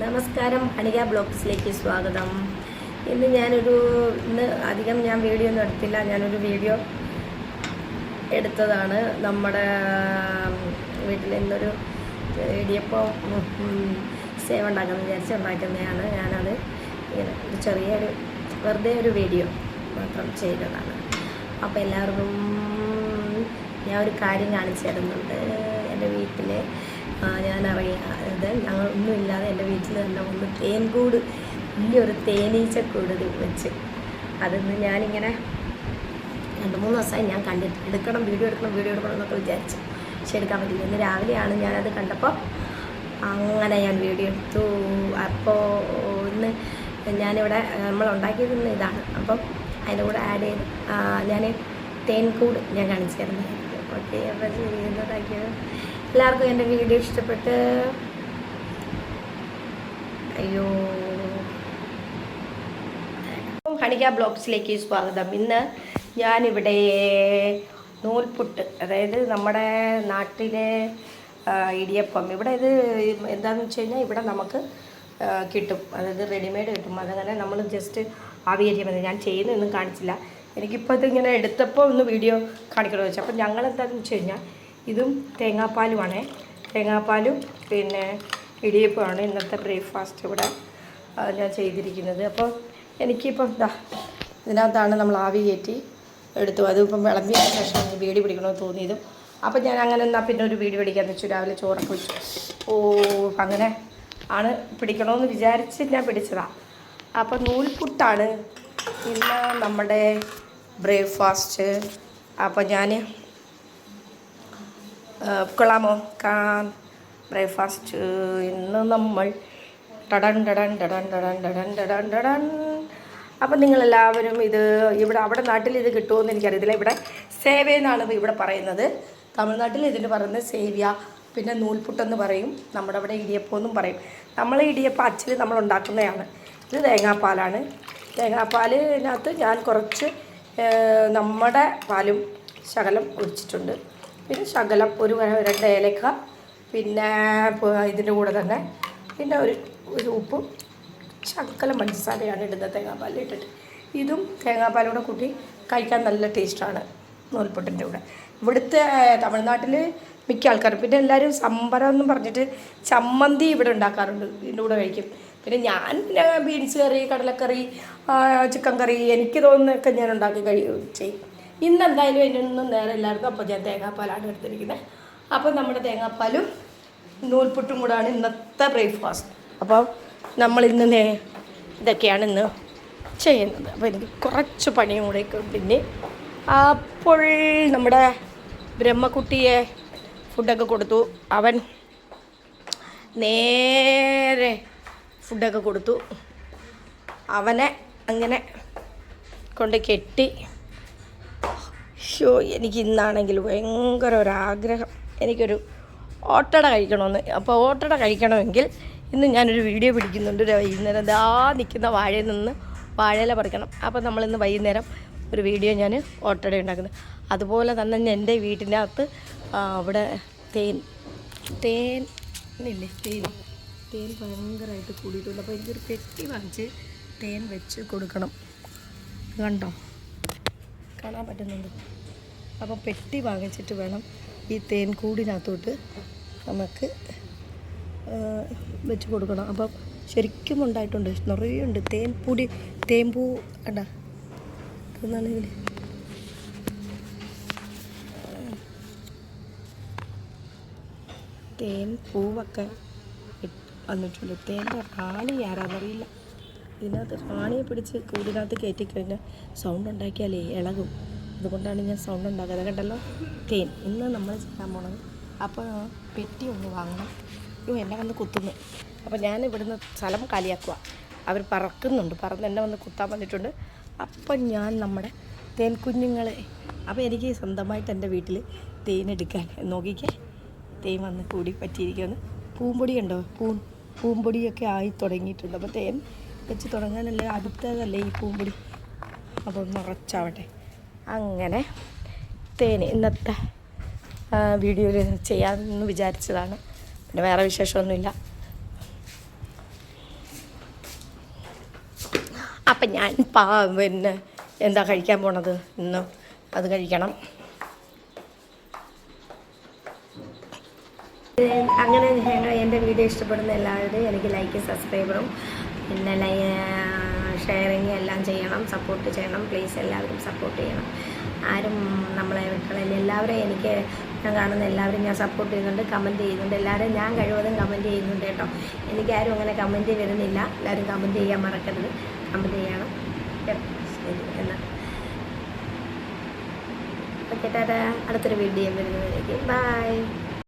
നമസ്കാരം ഹണിക ബ്ലോഗ്സിലേക്ക് സ്വാഗതം. ഇന്ന് ഞാനൊരു ഇന്ന് അധികം ഞാൻ വീഡിയോ ഒന്നും എടുത്തില്ല. ഞാനൊരു വീഡിയോ എടുത്തതാണ്. നമ്മുടെ വീട്ടിൽ ഇന്നൊരു ഇടിയപ്പം സേവ ഉണ്ടാക്കാൻ വിചാരിച്ച് ഉണ്ടാക്കുന്നതാണ്. ഞാനത് ഇങ്ങനെ ഒരു ചെറിയൊരു വെറുതെ ഒരു വീഡിയോ മാത്രം ചെയ്തതാണ്. അപ്പോൾ എല്ലാവർക്കും ഞാൻ ഒരു കാര്യം കാണിച്ചു തരുന്നുണ്ട്. എന്റെ വീട്ടിൽ ഞാൻ അറിയാതെ ഞങ്ങൾ ഒന്നുമില്ലാതെ എന്റെ വീട്ടിൽ തന്നെ ഒന്ന് തേൻകൂട് വലിയൊരു തേനീച്ചക്കൂട് വെച്ച്. അതിന്ന് ഞാനിങ്ങനെ രണ്ട് മൂന്ന് ദിവസമായി ഞാൻ കണ്ടിട്ട് എടുക്കണം വീഡിയോ എടുക്കണം വീഡിയോ എടുക്കണം എന്നൊക്കെ വിചാരിച്ചു. പക്ഷെ എടുക്കാൻ പറ്റില്ല ഇന്ന് രാവിലെയാണ് ഞാനത് കണ്ടപ്പോൾ അങ്ങനെ ഞാൻ വീഡിയോ എടുത്തു. അപ്പോൾ ഇന്ന് ഞാനിവിടെ നമ്മൾ ഉണ്ടാക്കിയിരുന്ന ഇതാണ്. അപ്പം അതിന്റെ കൂടെ ആഡ് ചെയ്ത് ഞാൻ തേൻകൂട് ഞാൻ കാണിച്ചു തരുന്നതായിരിക്കും. ഓക്കെ അപ്പോൾ ചെയ്യുന്നതാക്കിയത് എല്ലാവർക്കും എന്റെ വീഡിയോ ഇഷ്ടപ്പെട്ട്. അയ്യോ. ഹണിക ബ്ലോഗ്സിലേക്ക് സ്വാഗതം. ഇന്ന് ഞാനിവിടെ നൂൽപുട്ട് അതായത് നമ്മുടെ നാട്ടിലെ ഇടിയപ്പം. ഇവിടെ ഇത് എന്താണെന്ന് വെച്ച് കഴിഞ്ഞാൽ ഇവിടെ നമുക്ക് കിട്ടും. അതായത് റെഡിമെയ്ഡ് കിട്ടും. അതങ്ങനെ നമ്മൾ ജസ്റ്റ് മതി ഞാൻ ചെയ്യുന്നൊന്നും കാണിച്ചില്ല. എനിക്കിപ്പോൾ ഇതിങ്ങനെ എടുത്തപ്പോൾ ഒന്ന് വീഡിയോ കാണിക്കണമെന്ന് വെച്ചാൽ അപ്പം ഞങ്ങൾ എന്താണെന്ന് വെച്ച് കഴിഞ്ഞാൽ ഇതും തേങ്ങാപ്പാലുമാണേ. തേങ്ങാപ്പാലും പിന്നെ ഇടിയപ്പമാണ് ഇന്നത്തെ ബ്രേക്ക്ഫാസ്റ്റ് ഇവിടെ ഞാൻ ചെയ്തിരിക്കുന്നത്. അപ്പോൾ എനിക്കിപ്പം ഇതാ ഇതിനകത്താണ് നമ്മൾ ആവി കയറ്റി എടുത്തു. അതിപ്പം വിളമ്പിയ ശേഷം എനിക്ക് വീടി പിടിക്കണമെന്ന് തോന്നിയതും. അപ്പം ഞാൻ അങ്ങനെ എന്നാൽ പിന്നെ ഒരു വീട് പിടിക്കാമെന്ന് വെച്ചു. രാവിലെ ചോറൊക്കെ വെച്ചു. ഓ അങ്ങനെ ആണ് പിടിക്കണമെന്ന് വിചാരിച്ച് ഞാൻ പിടിച്ചതാണ് അപ്പം നൂൽപുട്ടാണ് ഇന്ന് നമ്മുടെ ബ്രേക്ക്ഫാസ്റ്റ്. അപ്പം ഞാൻ കൊള്ളാമോ? കാൻ ബ്രേക്ക്ഫാസ്റ്റ്. ഇന്ന് നമ്മൾ ടടൻ ടടൻ ടടൻ ടടൻ ടടൻ ടടൻ ടടൻ. അപ്പം നിങ്ങളെല്ലാവരും ഇത് ഇവിടെ അവിടെ നാട്ടിൽ ഇത് കിട്ടുമെന്ന് എനിക്കറിയത്തില്ല. ഇവിടെ സേവ എന്നാണ് ഇവിടെ പറയുന്നത്. തമിഴ്നാട്ടിൽ ഇതിന് പറയുന്നത് സേവ്യ പിന്നെ നൂൽപുട്ടെന്ന് പറയും. നമ്മുടെ അവിടെ ഇടിയപ്പം എന്നും പറയും. നമ്മൾ ഇടിയപ്പം അച്ചിൽ നമ്മൾ ഉണ്ടാക്കുന്നതാണ്. ഇത് തേങ്ങാപ്പാലാണ്. തേങ്ങാപ്പാലിനകത്ത് ഞാൻ കുറച്ച് നമ്മുടെ പാലും ശകലം ഒഴിച്ചിട്ടുണ്ട്. പിന്നെ ശകലം ഒരു രണ്ട് ഏലക്ക പിന്നെ ഇതിന്റെ കൂടെ തന്നെ പിന്നെ ഒരു ഒരു ഉപ്പും ശകലം പഞ്ചസാരയാണ് ഇടുന്നത് തേങ്ങാപ്പാലിൽ ഇട്ടിട്ട്. ഇതും തേങ്ങാപ്പാലൂടെ കൂട്ടി കഴിക്കാൻ നല്ല ടേസ്റ്റാണ് നൂൽപ്പൊട്ടിന്റെ കൂടെ. ഇവിടുത്തെ തമിഴ്നാട്ടിൽ മിക്ക ആൾക്കാരും പിന്നെ എല്ലാവരും സംബരം എന്നും പറഞ്ഞിട്ട് ചമ്മന്തി ഇവിടെ ഉണ്ടാക്കാറുണ്ട് ഇതിന്റെ കൂടെ കഴിക്കും. പിന്നെ ഞാൻ പിന്നെ ബീൻസ് കറി കടലക്കറി ചിക്കൻ കറി എനിക്ക് തോന്നുന്നതൊക്കെ ഞാൻ ഉണ്ടാക്കി കഴി ചെയ്യും. ഇന്ന് എന്തായാലും അതിനൊന്നും നേരെ എല്ലാവർക്കും അപ്പോൾ ഞാൻ തേങ്ങാപ്പാലാണ് എടുത്തിരിക്കുന്നത്. അപ്പോൾ നമ്മുടെ തേങ്ങാപ്പാലും നൂൽപുട്ടും കൂടാണ് ഇന്നത്തെ ബ്രേക്ക്ഫാസ്റ്റ്. അപ്പോൾ നമ്മൾ ഇന്ന് നേ ഇതൊക്കെയാണ് ഇന്ന് ചെയ്യുന്നത്. അപ്പോൾ എനിക്ക് കുറച്ച് പണിയും കൂടെ പിന്നെ അപ്പോൾ നമ്മുടെ ബ്രഹ്മക്കുട്ടിയെ ഫുഡൊക്കെ കൊടുത്തു. അവൻ നേരെ ഫുഡൊക്കെ കൊടുത്തു. അവനെ അങ്ങനെ കൊണ്ട് കെട്ടി ഷോ എനിക്ക് ഇന്നാണെങ്കിൽ ഭയങ്കര ഒരാഗ്രഹം. എനിക്കൊരു ഓട്ടട കഴിക്കണമെന്ന്. അപ്പോൾ ഓട്ടട കഴിക്കണമെങ്കിൽ ഇന്ന് ഞാനൊരു വീഡിയോ പിടിക്കുന്നുണ്ട്. ഒരു വൈകുന്നേരം ദാ നിൽക്കുന്ന വാഴയിൽ നിന്ന് വാഴയില പറിക്കണം. അപ്പോൾ നമ്മളിന്ന് വൈകുന്നേരം ഒരു വീഡിയോ ഞാൻ ഓട്ടട ഉണ്ടാക്കുന്നത്. അതുപോലെ തന്നെ എന്റെ വീട്ടിനകത്ത് അകത്ത് അവിടെ തേൻ തേൻ ഇല്ലേ തേൻ. തേൻ ഭയങ്കരമായിട്ട് കൂടിയിട്ടുണ്ട്. അപ്പോൾ എനിക്കൊരു പെട്ടി വാങ്ങിച്ച് തേൻ വെച്ച് കൊടുക്കണം. കണ്ടോ? കാണാൻ പറ്റുന്നുണ്ട്? അപ്പോൾ പെട്ടി വാങ്ങിച്ചിട്ട് വേണം ഈ തേൻ കൂടിനകത്തോട്ട് നമുക്ക് വെച്ച് കൊടുക്കണം. അപ്പം ശരിക്കും ഉണ്ടായിട്ടുണ്ട്. നിറയെ ഉണ്ട്. തേൻ പൂടി കണ്ട? എന്നാണെങ്കിൽ തേൻ പൂവൊക്കെ വന്നിട്ടുണ്ട്. തേന്റെ റാണി ആരാന്നറിയില്ല. ഇതിനകത്ത് റാണിയെ പിടിച്ച് കൂടിനകത്ത് കയറ്റിക്കഴിഞ്ഞാൽ സൗണ്ട് ഉണ്ടാക്കിയാലേ ഇളകും. അതുകൊണ്ടാണ് ഞാൻ സൗണ്ട് ഉണ്ടാക്കുന്നത് കണ്ടല്ലോ? തേൻ ഇന്ന് നമ്മൾ ചെയ്യാൻ പോണത് അപ്പോൾ പെറ്റി ഒന്ന് വാങ്ങണം. ഇവ എന്നെ വന്ന് കുത്തുന്നു. അപ്പോൾ ഞാൻ ഇവിടുന്ന് സ്ഥലം കാലിയാക്കുക അവർ പറക്കുന്നുണ്ട്. പറന്ന് എന്നെ വന്ന് കുത്താൻ വന്നിട്ടുണ്ട് അപ്പം ഞാൻ നമ്മുടെ തേൻ കുഞ്ഞുങ്ങളെ അപ്പോൾ എനിക്ക് സ്വന്തമായിട്ട് എന്റെ വീട്ടിൽ തേൻ എടുക്കാൻ നോക്കിക്കേ. തേൻ വന്ന് കൂടി പറ്റിയിരിക്കുകയാണ് പൂമ്പൊടി ഉണ്ടോ പൂ പൂമ്പൊടിയൊക്കെ ആയി തുടങ്ങിയിട്ടുണ്ട്. അപ്പോൾ തേൻ വെച്ച് തുടങ്ങാനല്ലേ അടുത്തതല്ലേ ഈ പൂമ്പൊടി? അപ്പോൾ നിറച്ചാവട്ടെ അങ്ങനെ തേനി. ഇന്നത്തെ വീഡിയോയിൽ ചെയ്യാമെന്ന് വിചാരിച്ചതാണ്. പിന്നെ വേറെ വിശേഷമൊന്നുമില്ല. അപ്പം ഞാൻ പാ പിന്നെ എന്താ കഴിക്കാൻ പോണത്? ഇന്ന് അത് കഴിക്കണം. അങ്ങനെ എന്റെ വീഡിയോ ഇഷ്ടപ്പെടുന്ന എല്ലാവരുടെയും എനിക്ക് ലൈക്ക് സബ്സ്ക്രൈബറും പിന്നെ ഷെയറിങ് എല്ലാം ചെയ്യണം സപ്പോർട്ട് ചെയ്യണം. പ്ലീസ് എല്ലാവരും സപ്പോർട്ട് ചെയ്യണം. ആരും നമ്മളെ വിട്ടളയില്ല എല്ലാവരെയും എനിക്ക് ഞാൻ കാണുന്ന എല്ലാവരും ഞാൻ സപ്പോർട്ട് ചെയ്യുന്നുണ്ട് കമന്റ് ചെയ്യുന്നുണ്ട്. എല്ലാവരും ഞാൻ കഴിവതും കമന്റ് ചെയ്യുന്നുണ്ട് കേട്ടോ. എനിക്കാരും അങ്ങനെ കമന്റ് വരുന്നില്ല. എല്ലാവരും കമന്റ് ചെയ്യാൻ മറക്കരുത്. കമന്റ് ചെയ്യണം. ശരി എന്നാൽ ഓക്കെ ടാറ്റാ അടുത്തൊരു വീഡിയോ വരുന്നതിലേക്ക് ബൈ